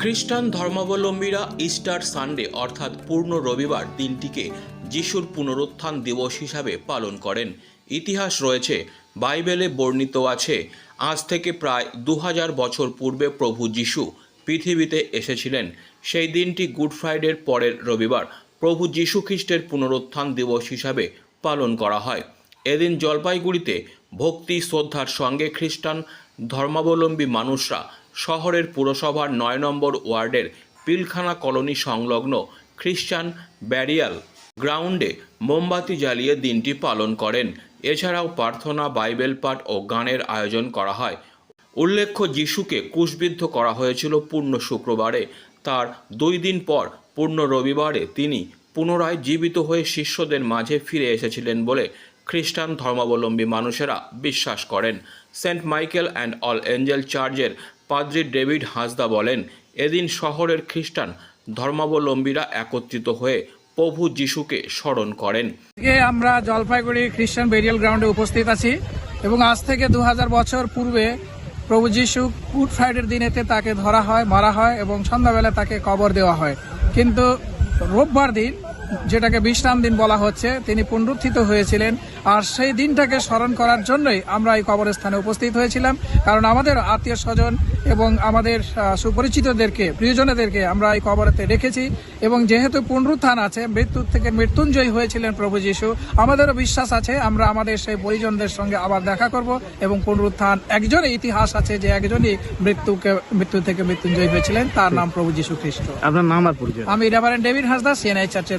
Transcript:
খ্রিস্টান ধর্মাবলম্বীরা Easter Sunday, অর্থাৎ পূর্ণ রবিবার দিনটিকে যিশুর পুনরুত্থান দিবস হিসাবে পালন করেন। ইতিহাস রয়েছে, বাইবেলে বর্ণিত আছে, আজ থেকে প্রায় দু হাজার বছর পূর্বে প্রভু যিশু পৃথিবীতে এসেছিলেন। সেই দিনটি গুড ফ্রাইডের পরের রবিবার প্রভু যীশু খ্রিস্টের পুনরুত্থান দিবস হিসাবে পালন করা হয়। এদিন জলপাইগুড়িতে ভক্তি শ্রদ্ধার সঙ্গে খ্রিস্টান ধর্মাবলম্বী মানুষরা শহরের পুরসভার নয় নম্বর ওয়ার্ডের পিলখানা কলোনি সংলগ্ন খ্রিস্টান ব্যারিয়াল গ্রাউন্ডে মোমবাতি জ্বালিয়ে দিনটি পালন করেন। এছাড়াও প্রার্থনা, বাইবেল পাঠ ও গানের আয়োজন করা হয়। উল্লেখ্য, যিশুকে ক্রুশবিদ্ধ করা হয়েছিল পূর্ণ শুক্রবারে। তার দুই দিন পর, পূর্ণ রবিবারে তিনি পুনরায় জীবিত হয়ে শিষ্যদের মাঝে ফিরে এসেছিলেন বলে খ্রিস্টান ধর্মাবলম্বী মানুষেরা বিশ্বাস করেন। Saint Michael and All Angel চার্চের পাদ্রি ডেভিড হাসদা বলেন, এদিন শহরের খ্রিস্টান ধর্মাবলম্বীরা একত্রিত হয়ে প্রভু যিশুকে স্মরণ করেন। আমরা জলপাইগুড়ি খ্রিস্টান বেরিয়াল গ্রাউন্ডে উপস্থিত আছি এবং আজ থেকে দু হাজার বছর পূর্বে প্রভু যিশু গুড ফ্রাইডের দিনেতে তাকে ধরা হয়, মারা হয় এবং সন্ধ্যাবেলা তাকে কবর দেওয়া হয়। কিন্তু রোববার দিন যেটাকে বিশ্রাম দিন বলা হচ্ছে তিনি পুনরুত্থিত হয়েছিলেন। আর সেই দিনটাকে স্মরণ করার জন্যই আমরা এই কবরস্থানে উপস্থিত হয়েছিলাম। কারণ আমাদের আত্মীয় স্বজন এবং আমাদের সুপরিচিতদেরকে প্রিয়জনেদেরকে আমরা এই কবরেতে রেখেছি। এবং যেহেতু পুনরুত্থান আছে মৃত্যুর থেকে মৃত্যুঞ্জয়ী হয়েছিলেন প্রভু যীশু আমাদেরও বিশ্বাস আছে আমরা আমাদের সেই পরিজনদের সঙ্গে আবার দেখা করব এবং পুনরুত্থান। একজনই ইতিহাস আছে যে একজনই মৃত্যুকে মৃত্যু থেকে মৃত্যুঞ্জয়ী হয়েছিলেন তার নাম প্রভু যীশু খ্রিস্ট। আপনার নাম আর পরিচয়? আমি রেভারেন্ড ডেভিড হাসদা সিএনআই চার্চের